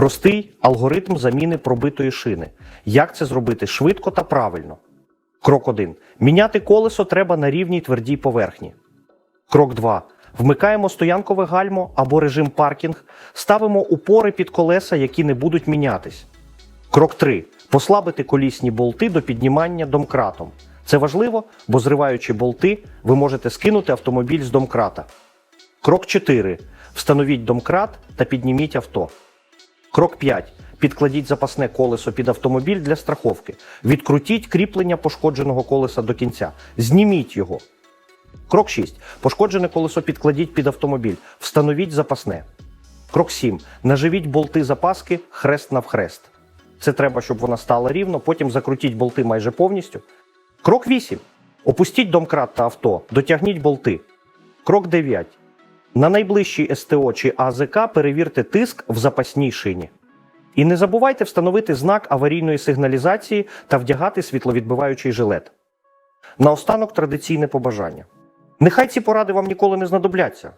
Простий алгоритм заміни пробитої шини. Як це зробити швидко та правильно? Крок 1. Міняти колесо треба на рівній твердій поверхні. Крок 2. Вмикаємо стоянкове гальмо або режим паркінг, ставимо упори під колеса, які не будуть мінятись. Крок 3. Послабити колісні болти до піднімання домкратом. Це важливо, бо зриваючи болти, ви можете скинути автомобіль з домкрата. Крок 4. Встановіть домкрат та підніміть авто. Крок 5. Підкладіть запасне колесо під автомобіль для страховки. Відкрутіть кріплення пошкодженого колеса до кінця. Зніміть його. Крок 6. Пошкоджене колесо підкладіть під автомобіль. Встановіть запасне. Крок 7. Наживіть болти запаски хрест навхрест. Це треба, щоб вона стала рівно, потім закрутіть болти майже повністю. Крок 8. Опустіть домкрат та авто, дотягніть болти. Крок 9. На найближчій СТО чи АЗК перевірте тиск в запасній шині. І не забувайте встановити знак аварійної сигналізації та вдягати світловідбиваючий жилет. Наостанок традиційне побажання. Нехай ці поради вам ніколи не знадобляться.